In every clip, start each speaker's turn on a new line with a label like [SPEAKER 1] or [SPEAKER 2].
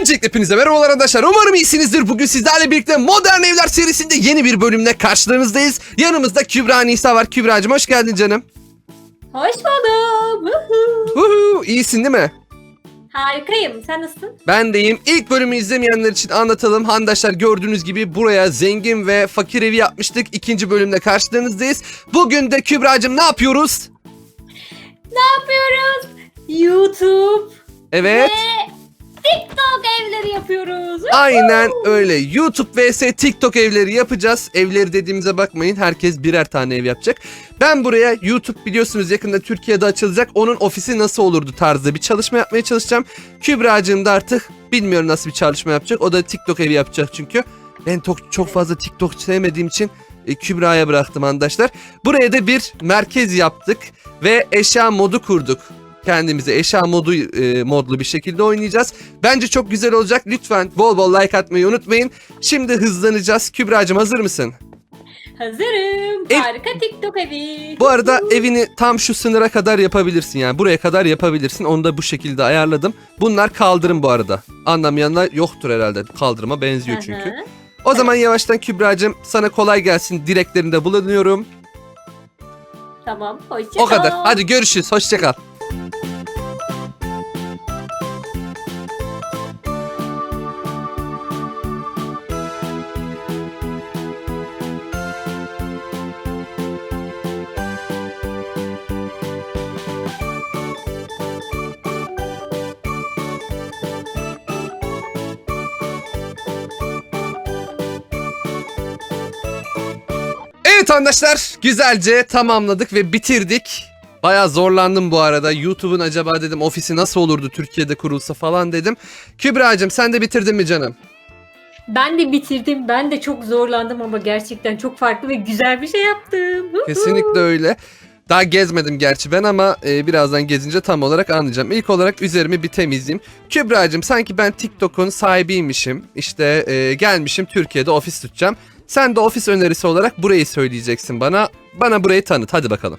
[SPEAKER 1] Öncelikle hepinize merhabalar arkadaşlar. Umarım iyisinizdir. Bugün sizlerle birlikte Modern Evler serisinde yeni bir bölümle karşılarınızdayız. Yanımızda Kübra Nisa var. Kübra'cığım hoş geldin canım.
[SPEAKER 2] Hoş buldum. Woohoo.
[SPEAKER 1] Huhu, iyisin değil mi?
[SPEAKER 2] Harikayım. Sen nasılsın?
[SPEAKER 1] Ben deyim. İlk bölümü izlemeyenler için anlatalım. Handaşlar gördüğünüz gibi buraya zengin ve fakir evi yapmıştık. İkinci bölümde karşılarınızdayız. Bugün de Kübra'cığım ne yapıyoruz?
[SPEAKER 2] Ne yapıyoruz? YouTube
[SPEAKER 1] Evet.
[SPEAKER 2] ve TikTok evleri yapıyoruz.
[SPEAKER 1] Aynen öyle. YouTube vs TikTok evleri yapacağız. Evleri dediğimize bakmayın. Herkes birer tane ev yapacak. Ben buraya YouTube biliyorsunuz yakında Türkiye'de açılacak. Onun ofisi nasıl olurdu tarzda bir çalışma yapmaya çalışacağım. Kübra'cığım da artık bilmiyorum nasıl bir çalışma yapacak. O da TikTok evi yapacak çünkü. Ben çok, çok fazla TikTok sevmediğim için e, Kübra'ya bıraktım arkadaşlar. Buraya da bir merkez yaptık ve eşya modu kurduk. Kendimize eşya modu e, modlu bir şekilde oynayacağız. Bence çok güzel olacak. Lütfen bol bol like atmayı unutmayın. Şimdi hızlanacağız. Kübra'cığım hazır mısın?
[SPEAKER 2] Hazırım.
[SPEAKER 1] Ev-
[SPEAKER 2] Harika TikTok evi.
[SPEAKER 1] Bu arada evini tam şu sınıra kadar yapabilirsin. Yani buraya kadar yapabilirsin. Onu da bu şekilde ayarladım. Bunlar kaldırım bu arada. Anlamayanlar yoktur herhalde. Kaldırıma benziyor
[SPEAKER 2] Hı
[SPEAKER 1] çünkü.
[SPEAKER 2] hı.
[SPEAKER 1] O zaman yavaştan Kübra'cığım sana kolay gelsin. Dileklerinde bulunuyorum.
[SPEAKER 2] Tamam. Hoşça
[SPEAKER 1] O kadar.
[SPEAKER 2] kal.
[SPEAKER 1] Hadi görüşürüz. Hoşça kal. Evet arkadaşlar güzelce tamamladık ve bitirdik. Bayağı zorlandım bu arada. YouTube'un acaba dedim ofisi nasıl olurdu Türkiye'de kurulsa falan dedim. Kübra'cığım sen de bitirdin mi canım?
[SPEAKER 2] Ben de bitirdim. Ben de çok zorlandım ama gerçekten çok farklı ve güzel bir şey yaptım.
[SPEAKER 1] Kesinlikle öyle. Daha gezmedim gerçi ben ama e, birazdan gezince tam olarak anlayacağım. İlk olarak üzerimi bir temizleyeyim. Kübra'cığım sanki ben TikTok'un sahibiymişim. İşte e, gelmişim Türkiye'de ofis tutacağım. Sen de ofis önerisi olarak burayı söyleyeceksin bana. Bana burayı tanıt hadi bakalım.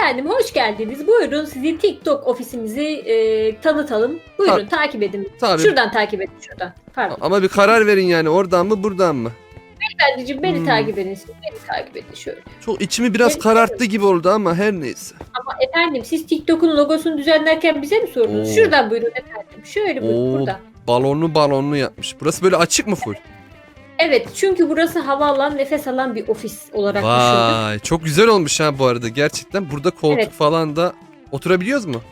[SPEAKER 2] Efendim hoş geldiniz. Buyurun sizi TikTok ofisimizi e, tanıtalım. Buyurun takip edin.
[SPEAKER 1] Tabii.
[SPEAKER 2] Şuradan takip edin şuradan. Pardon.
[SPEAKER 1] Ama bir karar verin yani oradan mı buradan mı?
[SPEAKER 2] Efendiciğim beni
[SPEAKER 1] Hmm.
[SPEAKER 2] takip edin. Siz beni takip edin şöyle.
[SPEAKER 1] Çok içimi biraz
[SPEAKER 2] Evet,
[SPEAKER 1] kararttı gibi oldu ama her neyse.
[SPEAKER 2] Ama efendim siz TikTok'un logosunu düzenlerken bize mi sordunuz?
[SPEAKER 1] Oo.
[SPEAKER 2] Şuradan buyurun efendim. Şöyle buyurun
[SPEAKER 1] Oo.
[SPEAKER 2] buradan.
[SPEAKER 1] Balonlu balonlu yapmış. Burası böyle açık mı full?
[SPEAKER 2] Evet çünkü burası hava alan, nefes alan bir ofis olarak düşündüm.
[SPEAKER 1] Vay çok güzel olmuş ha bu arada gerçekten. Burada koltuk
[SPEAKER 2] Evet.
[SPEAKER 1] falan da oturabiliyoruz mu?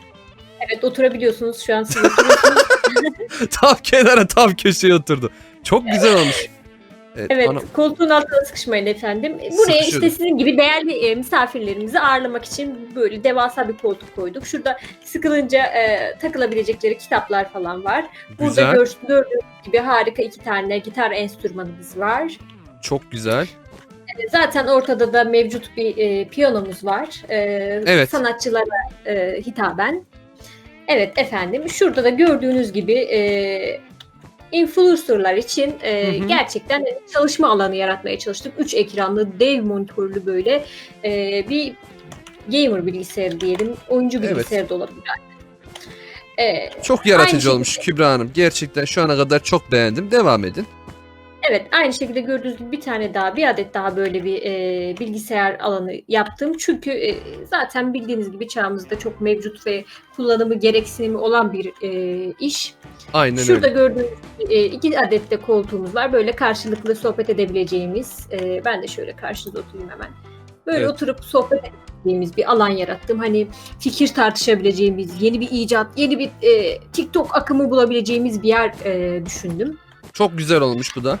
[SPEAKER 2] Evet oturabiliyorsunuz şu an siz oturuyorsunuz.
[SPEAKER 1] tam kenara tam köşeye oturdu. Çok güzel olmuş. Evet,
[SPEAKER 2] evet
[SPEAKER 1] bana-
[SPEAKER 2] koltuğun altına sıkışmayın efendim. Buraya
[SPEAKER 1] Sıkışırım.
[SPEAKER 2] işte sizin gibi değerli e, misafirlerimizi ağırlamak için böyle devasa bir koltuk koyduk. Şurada sıkılınca e, takılabilecekleri kitaplar falan var. Burada
[SPEAKER 1] güzel.
[SPEAKER 2] gör, gördüğünüz gibi harika iki tane gitar enstrümanımız var.
[SPEAKER 1] Çok güzel.
[SPEAKER 2] Zaten ortada da mevcut bir e, piyanomuz var. E,
[SPEAKER 1] Evet.
[SPEAKER 2] Sanatçılara e, hitaben. Evet efendim. Şurada da gördüğünüz gibi e, influencerlar için e,
[SPEAKER 1] Hı hı.
[SPEAKER 2] gerçekten çalışma alanı yaratmaya çalıştık. Üç ekranlı, dev monitörlü böyle e, bir gamer bilgisayarı diyelim. Oyuncu
[SPEAKER 1] Evet.
[SPEAKER 2] bilgisayarı da olabilir. E,
[SPEAKER 1] Çok yaratıcı olmuş Kübra Hanım. Gerçekten şu ana kadar çok beğendim. Devam edin.
[SPEAKER 2] Evet aynı şekilde gördüğünüz gibi bir tane daha bir adet daha böyle bir e, bilgisayar alanı yaptım. Çünkü e, zaten bildiğiniz gibi çağımızda çok mevcut ve kullanımı gereksinimi olan bir e, iş.
[SPEAKER 1] Aynen
[SPEAKER 2] Şurada
[SPEAKER 1] öyle.
[SPEAKER 2] gördüğünüz e, iki adet de koltuğumuz var. Böyle karşılıklı sohbet edebileceğimiz. e, ben de şöyle karşınıza oturayım hemen. Böyle
[SPEAKER 1] Evet.
[SPEAKER 2] oturup sohbet edebileceğimiz bir alan yarattım. Hani fikir tartışabileceğimiz, yeni bir icat, yeni bir e, TikTok akımı bulabileceğimiz bir yer e, düşündüm.
[SPEAKER 1] Çok güzel olmuş bu da.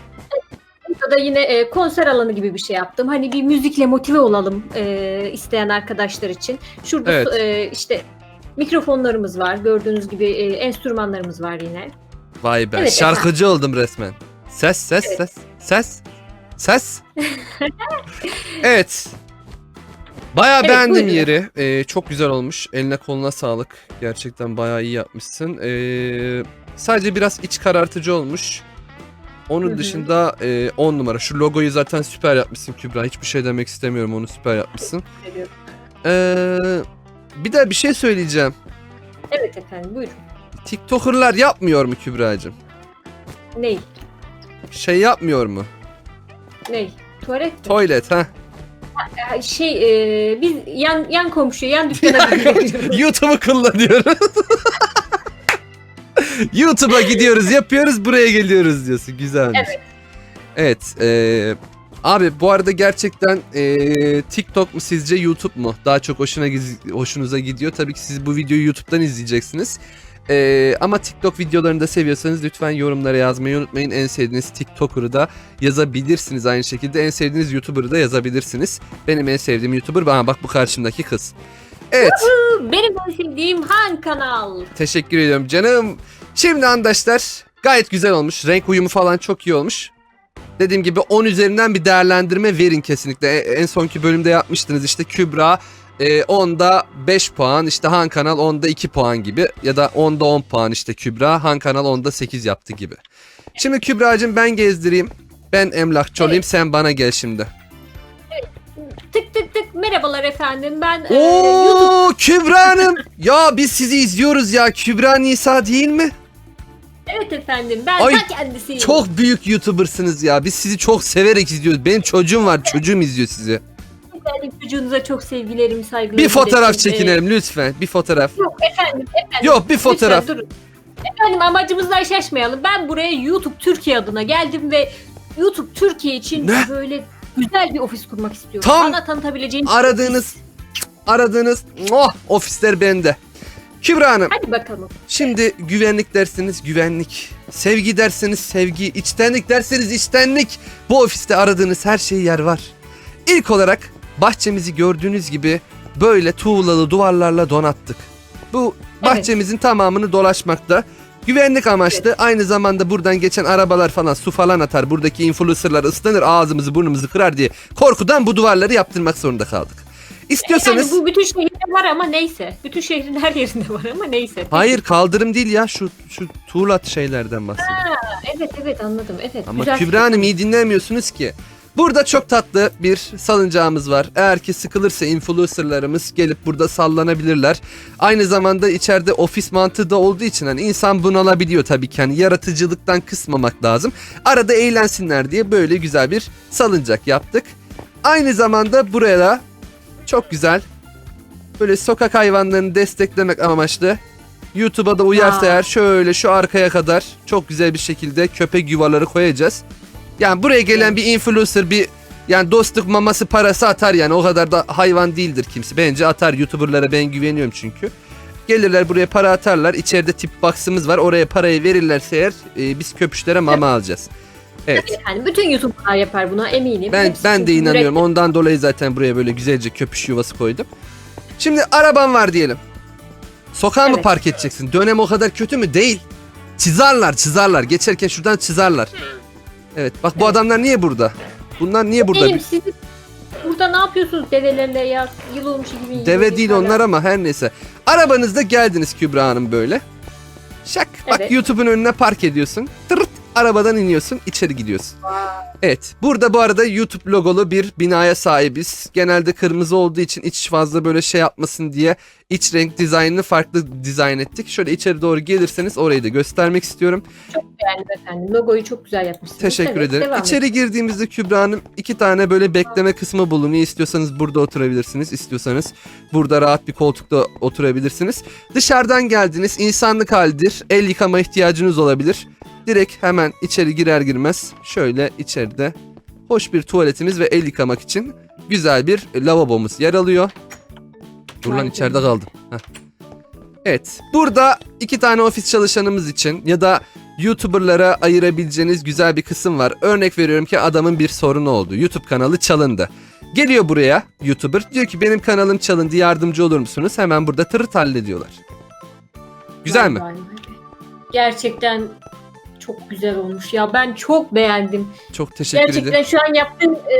[SPEAKER 2] Burada da yine e, konser alanı gibi bir şey yaptım. Hani bir müzikle motive olalım e, isteyen arkadaşlar için. Şurada
[SPEAKER 1] Evet.
[SPEAKER 2] e, işte mikrofonlarımız var. Gördüğünüz gibi e, enstrümanlarımız var yine.
[SPEAKER 1] Vay be.
[SPEAKER 2] Evet,
[SPEAKER 1] Şarkıcı oldum resmen. Ses ses
[SPEAKER 2] Evet.
[SPEAKER 1] ses. Ses. Ses. evet. Bayağı
[SPEAKER 2] Evet,
[SPEAKER 1] beğendim
[SPEAKER 2] buyurun.
[SPEAKER 1] yeri. Ee, çok güzel olmuş. Eline koluna sağlık. Gerçekten bayağı iyi yapmışsın. Ee, sadece biraz iç karartıcı olmuş. Onun
[SPEAKER 2] Hı hı.
[SPEAKER 1] dışında 10 numara. Şu logoyu zaten süper yapmışsın Kübra. Hiçbir şey demek istemiyorum. Onu süper yapmışsın. Ee, bir de bir şey söyleyeceğim.
[SPEAKER 2] Evet efendim buyurun.
[SPEAKER 1] TikToker'lar yapmıyor mu Kübra'cığım?
[SPEAKER 2] Ney?
[SPEAKER 1] Şey yapmıyor mu?
[SPEAKER 2] Ney? Tuvalet mi?
[SPEAKER 1] Tuvalet ha.
[SPEAKER 2] Şey e, biz yan yan komşu yan dükkana gidiyoruz.
[SPEAKER 1] YouTube'u kullanıyoruz. YouTube'a gidiyoruz, yapıyoruz, buraya geliyoruz diyorsun. Güzelmiş.
[SPEAKER 2] Evet.
[SPEAKER 1] Evet. eee, abi bu arada gerçekten eee, TikTok mu sizce YouTube mu? Daha çok hoşuna hoşunuza gidiyor. Tabii ki siz bu videoyu YouTube'dan izleyeceksiniz. Eee, ama TikTok videolarını da seviyorsanız lütfen yorumlara yazmayı unutmayın. En sevdiğiniz TikToker'ı da yazabilirsiniz aynı şekilde. En sevdiğiniz YouTuber'ı da yazabilirsiniz. Benim en sevdiğim YouTuber bana bak bu karşımdaki kız. Evet.
[SPEAKER 2] Benim en sevdiğim Han kanal.
[SPEAKER 1] Teşekkür ediyorum canım. Şimdi arkadaşlar gayet güzel olmuş. Renk uyumu falan çok iyi olmuş. Dediğim gibi 10 üzerinden bir değerlendirme verin kesinlikle. E- En sonki bölümde yapmıştınız işte Kübra e, 10'da 5 puan işte Han Kanal 10'da 2 puan gibi ya da 10'da 10 puan işte Kübra Han Kanal 10'da 8 yaptı gibi. Şimdi Kübra'cığım ben gezdireyim. Ben emlakçı olayım sen bana gel şimdi.
[SPEAKER 2] Tık tık tık merhabalar efendim ben e, YouTube
[SPEAKER 1] Oo Kübra Hanım. Ya biz sizi izliyoruz ya. Kübra Nisa değil mi?
[SPEAKER 2] Evet efendim ben
[SPEAKER 1] Ay,
[SPEAKER 2] ta kendisiyim.
[SPEAKER 1] Çok büyük YouTuber'sınız ya. Biz sizi çok severek izliyoruz. Benim çocuğum var. Çocuğum izliyor sizi.
[SPEAKER 2] Efendim, çocuğunuza çok sevgilerimi saygılarımı
[SPEAKER 1] Bir fotoğraf
[SPEAKER 2] iletin.
[SPEAKER 1] çekinelim lütfen. Bir fotoğraf.
[SPEAKER 2] Yok efendim efendim.
[SPEAKER 1] Yok bir fotoğraf.
[SPEAKER 2] Lütfen durun. Efendim amacımızdan şaşmayalım. Ben buraya YouTube Türkiye adına geldim ve YouTube Türkiye için
[SPEAKER 1] Ne?
[SPEAKER 2] böyle güzel bir ofis kurmak istiyorum.
[SPEAKER 1] Tam
[SPEAKER 2] Bana tanıtabileceğin
[SPEAKER 1] Aradığınız aradığınız oh, ofisler bende. Kübra Hanım
[SPEAKER 2] Hadi bakalım.
[SPEAKER 1] şimdi güvenlik derseniz güvenlik. Sevgi derseniz sevgi. içtenlik derseniz içtenlik. Bu ofiste aradığınız her şey yer var. İlk olarak bahçemizi gördüğünüz gibi böyle tuğlalı duvarlarla donattık. Bu
[SPEAKER 2] Evet.
[SPEAKER 1] bahçemizin tamamını dolaşmakta. Güvenlik amaçlı aynı zamanda buradan geçen arabalar falan su falan atar. Buradaki influencerlar ıslanır ağzımızı burnumuzu kırar diye korkudan bu duvarları yaptırmak zorunda kaldık. İstiyorsanız
[SPEAKER 2] Yani bu bütün şehirde var ama neyse. Bütün şehrin her yerinde var ama neyse.
[SPEAKER 1] Hayır kaldırım değil ya şu şu tuğla şeylerden bahsediyorum.
[SPEAKER 2] Evet evet anladım. Evet.
[SPEAKER 1] Ama
[SPEAKER 2] güzel
[SPEAKER 1] Kübra Hanım iyi dinlemiyorsunuz ki. Burada çok tatlı bir salıncağımız var. Eğer ki sıkılırsa influencerlarımız gelip burada sallanabilirler. Aynı zamanda içeride ofis mantığı da olduğu için hani insan bunalabiliyor tabii ki. Hani yaratıcılıktan kısmamak lazım. Arada eğlensinler diye böyle güzel bir salıncak yaptık. Aynı zamanda buraya çok güzel böyle sokak hayvanlarını desteklemek amaçlı YouTube'a da uyarsa eğer şöyle şu arkaya kadar çok güzel bir şekilde köpek yuvaları koyacağız. Yani buraya gelen bir influencer bir yani dostluk maması parası atar yani o kadar da hayvan değildir kimse. Bence atar YouTuber'lara ben güveniyorum çünkü. Gelirler buraya para atarlar. İçeride tip box'ımız var. Oraya parayı verirlerse eğer e, biz köpüşlere mama alacağız. Evet.
[SPEAKER 2] Yani bütün YouTuber'lar yapar buna eminim.
[SPEAKER 1] Ben
[SPEAKER 2] Hepsi
[SPEAKER 1] ben de inanıyorum.
[SPEAKER 2] mürekkep-
[SPEAKER 1] Ondan dolayı zaten buraya böyle güzelce köpüş yuvası koydum. Şimdi araban var diyelim. Sokağa mı
[SPEAKER 2] Evet.
[SPEAKER 1] park edeceksin? Dönem o kadar kötü mü? Değil. Çizarlar, çizarlar. Geçerken şuradan çizarlar. Evet. Bak bu
[SPEAKER 2] Evet.
[SPEAKER 1] adamlar niye burada? Bunlar niye burada?
[SPEAKER 2] Benim siz burada ne yapıyorsunuz develerle ya? Yıl olmuş 2020.
[SPEAKER 1] Deve değil
[SPEAKER 2] hala.
[SPEAKER 1] onlar ama her neyse. Arabanızda geldiniz Kübra Hanım böyle. Şak. Bak
[SPEAKER 2] Evet.
[SPEAKER 1] YouTube'un önüne park ediyorsun. Tırırt. Arabadan iniyorsun. içeri gidiyorsun. Evet. Burada bu arada YouTube logolu bir binaya sahibiz. Genelde kırmızı olduğu için iç fazla böyle şey yapmasın diye iç renk dizaynını farklı dizayn ettik. Şöyle içeri doğru gelirseniz orayı da göstermek istiyorum.
[SPEAKER 2] Çok beğendim efendim. Logoyu çok güzel yapmışsınız.
[SPEAKER 1] Teşekkür
[SPEAKER 2] Evet,
[SPEAKER 1] ederim. İçeri girdiğimizde Kübra Hanım iki tane böyle bekleme kısmı bulunuyor. İstiyorsanız burada oturabilirsiniz. İstiyorsanız burada rahat bir koltukta oturabilirsiniz. Dışarıdan geldiniz. insanlık halidir. El yıkama ihtiyacınız olabilir. Direkt hemen içeri girer girmez şöyle içeride hoş bir tuvaletimiz ve el yıkamak için güzel bir lavabomuz yer alıyor. Dur lan içeride kaldım. Heh. Evet. Burada iki tane ofis çalışanımız için ya da YouTuber'lara ayırabileceğiniz güzel bir kısım var. Örnek veriyorum ki adamın bir sorunu oldu. YouTube kanalı çalındı. Geliyor buraya YouTuber diyor ki benim kanalım çalındı yardımcı olur musunuz? Hemen burada tırıt hallediyorlar. Güzel mi?
[SPEAKER 2] Gerçekten Çok güzel olmuş ya. Ben çok beğendim.
[SPEAKER 1] Çok teşekkür
[SPEAKER 2] Gerçekten
[SPEAKER 1] ederim.
[SPEAKER 2] şu an yaptığım e,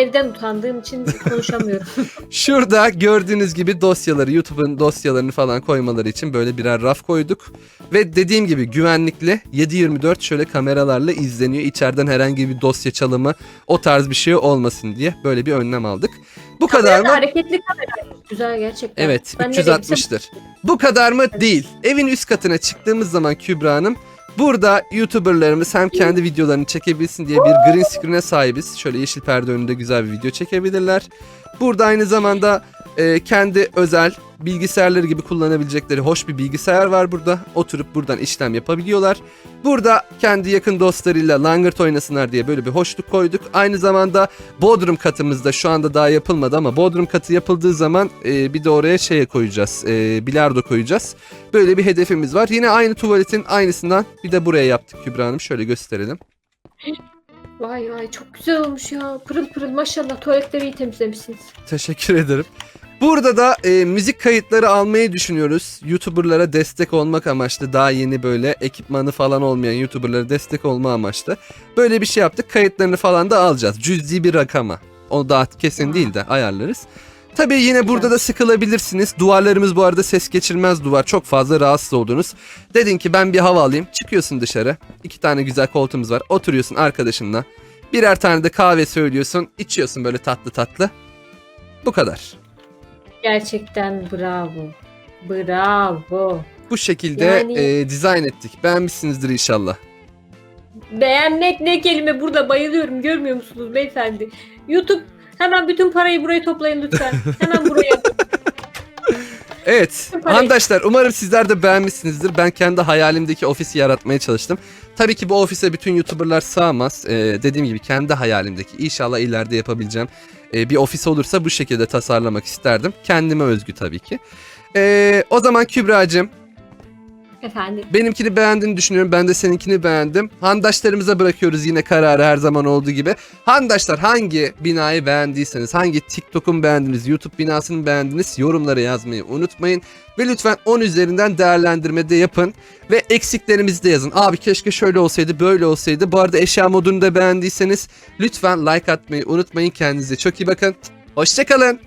[SPEAKER 2] evden utandığım için konuşamıyorum.
[SPEAKER 1] Şurada gördüğünüz gibi dosyaları, YouTube'un dosyalarını falan koymaları için böyle birer raf koyduk. Ve dediğim gibi güvenlikli 7-24 şöyle kameralarla izleniyor. İçeriden herhangi bir dosya çalımı o tarz bir şey olmasın diye böyle bir önlem aldık. Bu kadar mı?
[SPEAKER 2] hareketli kamera. Güzel gerçekten.
[SPEAKER 1] Evet
[SPEAKER 2] Ben nereye gitsem-
[SPEAKER 1] 360'tır. Bu kadar mı? Değil. Evin üst katına çıktığımız zaman Kübra Hanım burada YouTuber'larımız hem kendi videolarını çekebilsin diye bir green screen'e sahibiz. Şöyle yeşil perde önünde güzel bir video çekebilirler. Burada aynı zamanda e, kendi özel bilgisayarları gibi kullanabilecekleri hoş bir bilgisayar var burada. Oturup buradan işlem yapabiliyorlar. Burada kendi yakın dostlarıyla langırt oynasınlar diye böyle bir hoşluk koyduk. Aynı zamanda Bodrum katımızda şu anda daha yapılmadı ama Bodrum katı yapıldığı zaman e, bir de oraya şeye koyacağız. E, bilardo koyacağız. Böyle bir hedefimiz var. Yine aynı tuvaletin aynısından bir de buraya yaptık Kübra Hanım. Şöyle gösterelim.
[SPEAKER 2] Vay vay çok güzel olmuş ya. Pırıl pırıl maşallah tuvaletleri iyi temizlemişsiniz.
[SPEAKER 1] Teşekkür ederim. Burada da e, müzik kayıtları almayı düşünüyoruz. YouTuber'lara destek olmak amaçlı. Daha yeni böyle ekipmanı falan olmayan YouTuber'lara destek olma amaçlı. Böyle bir şey yaptık. Kayıtlarını falan da alacağız. Cüzi bir rakama. O daha kesin değil de ayarlarız. Tabii yine burada da sıkılabilirsiniz. Duvarlarımız bu arada ses geçirmez duvar. Çok fazla rahatsız oldunuz. Dedin ki ben bir hava alayım. Çıkıyorsun dışarı. İki tane güzel koltuğumuz var. Oturuyorsun arkadaşınla. Birer tane de kahve söylüyorsun. içiyorsun böyle tatlı tatlı. Bu kadar.
[SPEAKER 2] Gerçekten bravo. Bravo.
[SPEAKER 1] Bu şekilde
[SPEAKER 2] Yani-
[SPEAKER 1] e, dizayn ettik. Beğenmişsinizdir inşallah.
[SPEAKER 2] Beğenmek ne kelime burada bayılıyorum görmüyor musunuz beyefendi? YouTube hemen bütün parayı buraya toplayın lütfen. Hemen buraya.
[SPEAKER 1] Evet
[SPEAKER 2] Süper.
[SPEAKER 1] arkadaşlar umarım sizler de beğenmişsinizdir. Ben kendi hayalimdeki ofisi yaratmaya çalıştım. Tabii ki bu ofise bütün YouTuber'lar sığamaz. E, dediğim gibi kendi hayalimdeki inşallah ileride yapabileceğim e, bir ofis olursa bu şekilde tasarlamak isterdim. Kendime özgü tabii ki. E, o zaman Kübra'cığım
[SPEAKER 2] Efendim.
[SPEAKER 1] Benimkini beğendiğini düşünüyorum. Ben de seninkini beğendim. Handaşlarımıza bırakıyoruz yine kararı her zaman olduğu gibi. Handaşlar hangi binayı beğendiyseniz, hangi TikTok'un beğendiniz, YouTube binasını beğendiniz yorumlara yazmayı unutmayın. Ve lütfen 10 üzerinden değerlendirme de yapın. Ve eksiklerimizi de yazın. Abi keşke şöyle olsaydı, böyle olsaydı. Bu arada eşya modunu da beğendiyseniz lütfen like atmayı unutmayın. Kendinize çok iyi bakın. Hoşçakalın.